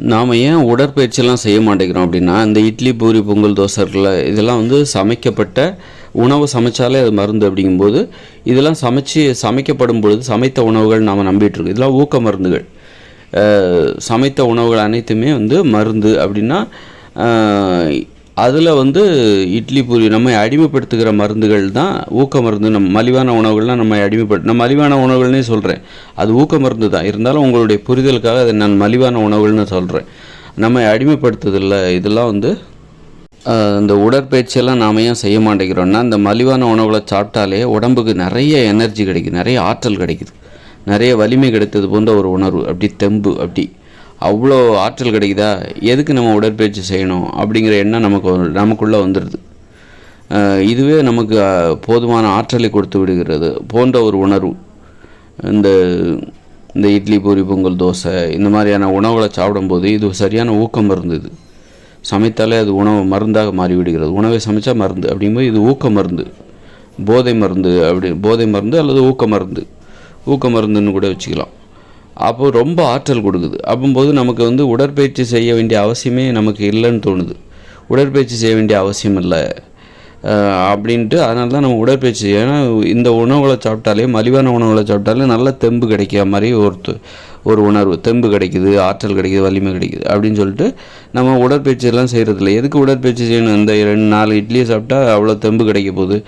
நாம் ஏன் உடற்பயிற்சியெல்லாம் செய்ய மாட்டேங்கிறோம் அப்படின்னா இந்த இட்லி பூரி பொங்கல் தோசை இருக்குல்ல இதெல்லாம் வந்து சமைக்கப்பட்ட உணவு சமைச்சாலே அது மருந்து அப்படிங்கும்போது இதெல்லாம் சமைச்சு சமைக்கப்படும் பொழுது சமைத்த உணவுகள் நாம் நம்பிட்டு இருக்கோம் இதெல்லாம் ஊக்க மருந்துகள். சமைத்த உணவுகள் அனைத்துமே வந்து மருந்து அப்படின்னா அதில் வந்து இட்லி பூரி நம்மை அடிமைப்படுத்துகிற மருந்துகள் தான் ஊக்க மருந்து. நம்ம மலிவான உணவுகள்லாம் நம்ம அடிமைப்படு நான் மலிவான உணவுகள்னே சொல்கிறேன் அது ஊக்க மருந்து தான். இருந்தாலும் உங்களுடைய புரிதலுக்காக அதை நான் மலிவான உணவுகள்னு சொல்கிறேன் நம்மை அடிமைப்படுத்துதில்ல. இதெல்லாம் வந்து இந்த உடற்பயிற்சியெல்லாம் நாம் ஏன் செய்ய மாட்டேங்கிறோன்னா இந்த மலிவான உணவுகளை சாப்பிட்டாலே உடம்புக்கு நிறைய எனர்ஜி கிடைக்குது. நிறைய ஆற்றல் கிடைக்குது. நிறைய வலிமை கிடைத்தது போன்ற ஒரு உணர்வு. அப்படி தெம்பு அப்படி அவ்வளோ ஆற்றல் கிடைக்குதா? எதுக்கு நம்ம உடற்பயிற்சி செய்யணும்? அப்படிங்கிற எண்ணம் நமக்கு நமக்குள்ளே வந்துடுது இதுவே நமக்கு போதுமான ஆற்றலை கொடுத்து விடுகிறது போன்ற ஒரு உணர்வு. இந்த இந்த இட்லி பூரி பொங்கல் தோசை இந்த மாதிரியான உணவுகளை சாப்பிடும்போது இது சரியான ஊக்கம் இருந்தது சமைத்தாலே அது உணவு மருந்தாக மாறிவிடுகிறது. உணவை சமைச்சா மருந்து. அப்படிங்கும்போது இது ஊக்க மருந்து. போதை மருந்து அப்படி போதை மருந்து அல்லது ஊக்க மருந்து. ஊக்க மருந்துன்னு கூட வச்சுக்கலாம். அப்போ ரொம்ப ஆற்றல் கொடுக்குது. அப்போது நமக்கு வந்து உடற்பயிற்சி செய்ய வேண்டிய அவசியமே நமக்கு இல்லைன்னு தோணுது. உடற்பயிற்சி செய்ய வேண்டிய அவசியம் இல்லை. அப்படின்ட்டு அதனால தான் நம்ம உடற்பயிற்சி ஏன்னா இந்த உணவுகளை சாப்பிட்டாலே மலிவான உணவுகளை சாப்பிட்டாலே நல்ல தெம்பு கிடைக்கிற மாதிரி ஒரு ஒரு உணர்வு. தெம்பு கிடைக்குது ஆற்றல் கிடைக்குது வலிமை கிடைக்குது அப்படின்னு சொல்லிட்டு நம்ம உடற்பயிற்சி எல்லாம் செய்கிறதில்ல எதுக்கு உடற்பயிற்சி செய்யணும்? இந்த ரெண்டு நாலு இட்லியை சாப்பிட்டா அவ்வளோ தெம்பு கிடைக்க போகுது.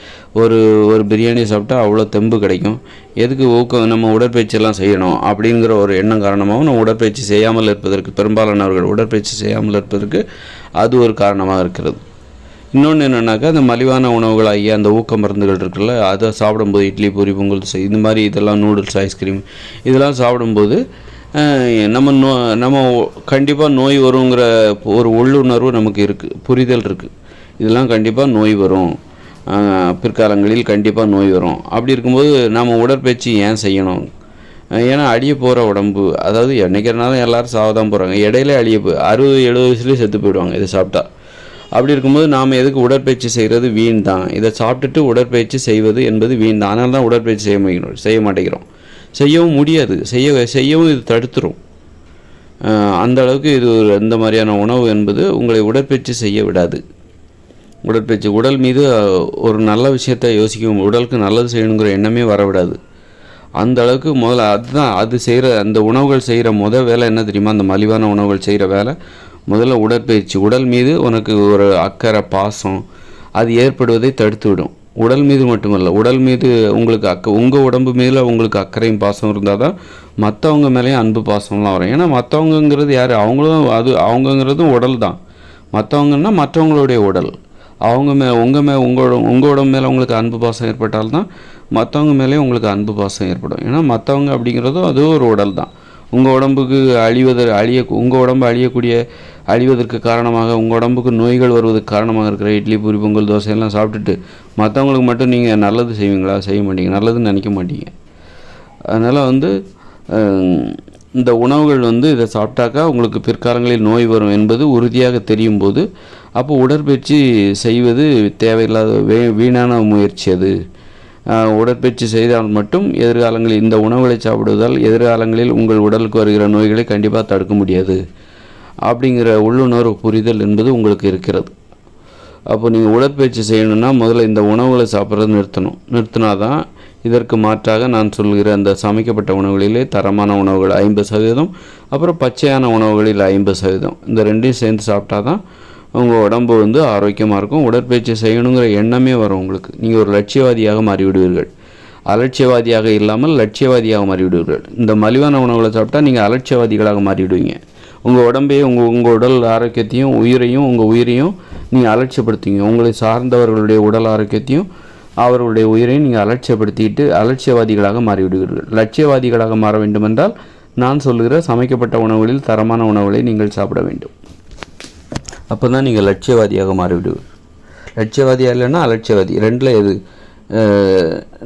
ஒரு ஒரு பிரியாணி சாப்பிட்டா அவ்வளோ தெம்பு கிடைக்கும். எதுக்கு ஊக்கம்? நம்ம உடற்பயிற்சி எல்லாம் செய்யணும் அப்படிங்கிற ஒரு எண்ணம் காரணமாகவும் நம்ம உடற்பயிற்சி செய்யாமல் இருப்பதற்கு பெரும்பாலானவர்கள் உடற்பயிற்சி செய்யாமல் இருப்பதற்கு அது ஒரு காரணமாக இருக்கிறது. இன்னொன்று என்னென்னாக்கா அந்த மலிவான உணவுகள் அந்த ஊக்க மருந்துகள் இருக்குல்ல அதை சாப்பிடும்போது இட்லி பூரி பொங்கல் இந்த மாதிரி இதெல்லாம் நூடுல்ஸ் ஐஸ்கிரீம் இதெல்லாம் சாப்பிடும்போது நம்ம நோ நம்ம கண்டிப்பாக நோய் வருங்கிற ஒரு உள்ளுணர்வு நமக்கு இருக்குது புரிதல் இருக்குது இதெல்லாம் கண்டிப்பாக நோய் வரும். பிற்காலங்களில் கண்டிப்பாக நோய் வரும். அப்படி இருக்கும்போது நம்ம உடற்பயிற்சி ஏன் செய்யணும்? ஏன்னா அழிய போகிற உடம்பு அதாவது என்னைக்கிறனாலும் எல்லோரும் சாவதான் போகிறாங்க இடையில அழிய போ அறுபது எழுபது வயசுலேயே செத்து போயிடுவாங்க இதை சாப்பிட்டா. அப்படி இருக்கும்போது நாம் எதுக்கு உடற்பயிற்சி செய்கிறது வீண் தான். இதை சாப்பிட்டுட்டு உடற்பயிற்சி செய்வது என்பது வீண் தான். அதனால தான் உடற்பயிற்சி செய்ய மாட்டேங்கிறோம் செய்ய மாட்டேங்கிறோம். செய்யவும் முடியாது. செய்ய செய்யவும் இது தடுத்துரும். அந்தளவுக்கு அந்த அளவுக்கு இது ஒரு எந்த மாதிரியான உணவு என்பது உங்களை உடற்பயிற்சி செய்ய விடாது. உடற்பயிற்சி உடல் மீது ஒரு நல்ல விஷயத்தை யோசிக்கும் உடலுக்கு நல்லது செய்யணுங்கிற எண்ணமே வரவிடாது. அந்த அளவுக்கு முதல்ல அதுதான் அது செய்கிற அந்த உணவுகள் செய்கிற முதல் வேலை என்ன தெரியுமா? அந்த மலிவான உணவுகள் செய்கிற வேலை. முதல்ல உடற்பயிற்சி உடல் மீது உனக்கு ஒரு அக்கறை பாசம் அது ஏற்படுவதை தடுத்து விடும் உடல் மீது மட்டுமல்ல உடல் மீது உங்களுக்கு அக்க உங்கள் உடம்பு மேலே உங்களுக்கு அக்கறையும் பாசம் இருந்தால் தான் மற்றவங்க மேலேயும் அன்பு பாசம்லாம் வரும். ஏன்னா மற்றவங்கங்கிறது யார்? அவங்களும் அது அவங்கங்கிறதும் உடல் தான். மற்றவங்கன்னா மற்றவங்களுடைய உடல். அவங்க மே உங்கள் மே உங்களோட உங்கள் உடம்பு மேலே உங்களுக்கு அன்பு பாசம் ஏற்பட்டால்தான் மற்றவங்க மேலேயும் உங்களுக்கு அன்பு பாசம் ஏற்படும். ஏன்னா மற்றவங்க அப்படிங்கிறதும் அதுவும் ஒரு உடல் தான். உங்கள் உடம்புக்கு அழிவதற்கு அழிய உங்கள் உடம்பு அழியக்கூடிய அழிவதற்கு காரணமாக உங்கள் உடம்புக்கு நோய்கள் வருவதற்கு காரணமாக இருக்கிற இட்லி பூரி பொங்கல் தோசை எல்லாம் சாப்பிட்டுட்டு மற்றவங்களுக்கு மட்டும் நீங்கள் நல்லது செய்வீங்களா? செய்ய மாட்டீங்க. நல்லதுன்னு நினைக்க மாட்டீங்க. அதனால் வந்து இந்த உணவுகள் வந்து இதை சாப்பிட்டாக்கா உங்களுக்கு பிற்காலங்களில் நோய் வரும் என்பது உறுதியாக தெரியும் போது அப்போ உடற்பயிற்சி செய்வது தேவையில்லாத வே வீணான முயற்சி அது. உடற்பயிற்சி செய்தால் மட்டும் எதிர்காலங்களில் இந்த உணவுகளை சாப்பிடுவதால் எதிர்காலங்களில் உங்கள் உடலுக்கு வருகிற நோய்களை கண்டிப்பாக தடுக்க முடியாது. அப்படிங்கிற உள்ளுணர்வு புரிதல் என்பது உங்களுக்கு இருக்கிறது. அப்போ நீங்கள் உடற்பயிற்சி செய்யணும்னா முதல்ல இந்த உணவுகளை சாப்பிட்றத நிறுத்தணும். நிறுத்தினா தான் இதற்கு மாற்றாக நான் சொல்கிற அந்த சமைக்கப்பட்ட உணவுகளிலே தரமான உணவுகள் ஐம்பது சதவீதம் அப்புறம் பச்சையான உணவுகளில் ஐம்பது சதவீதம். இந்த ரெண்டையும் சேர்ந்து சாப்பிட்டா தான் உங்கள் உடம்பு வந்து ஆரோக்கியமாக இருக்கும் உடற்பயிற்சி செய்யணுங்கிற எண்ணமே வரும் உங்களுக்கு. நீங்கள் ஒரு லட்சியவாதியாக மாறிவிடுவீர்கள். அலட்சியவாதியாக இல்லாமல் லட்சியவாதியாக மாறிவிடுவீர்கள். இந்த மலிவான உணவுகளை சாப்பிட்டா நீங்கள் அலட்சியவாதிகளாக மாறிவிடுவீங்க. உங்கள் உடம்பையும் உங்கள் உங்கள் உடல் ஆரோக்கியத்தையும் உயிரையும் உங்கள் உயிரையும் நீங்கள் அலட்சியப்படுத்துவீங்க. உங்களை சார்ந்தவர்களுடைய உடல் ஆரோக்கியத்தையும் அவர்களுடைய உயிரையும் நீங்கள் அலட்சியப்படுத்திட்டு அலட்சியவாதிகளாக மாறிவிடுவீர்கள். லட்சியவாதிகளாக மாற வேண்டுமென்றால் நான் சொல்லுகிற சமைக்கப்பட்ட உணவுகளில் தரமான உணவுகளை நீங்கள் சாப்பிட வேண்டும். அப்போ தான் நீங்கள் லட்சியவாதியாக மாறிவிடுவீர் லட்சியவாதியாக இல்லைன்னா அலட்சியவாதி. ரெண்டில் எது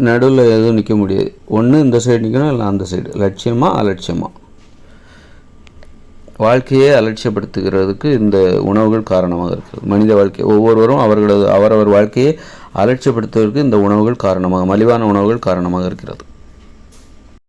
நடுவில் எதுவும் நிற்க முடியாது. ஒன்று இந்த சைடு நிற்கணும் இல்லை அந்த சைடு லட்சியமா அலட்சியமா? வாழ்க்கையை அலட்சியப்படுத்துகிறதுக்கு இந்த உணவுகள் காரணமாக இருக்கிறது. மனித வாழ்க்கை. ஒவ்வொருவரும் அவர்களது அவரவர் வாழ்க்கையை அலட்சியப்படுத்துவதற்கு இந்த உணவுகள் காரணமாக மலிவான உணவுகள் காரணமாக இருக்கிறது.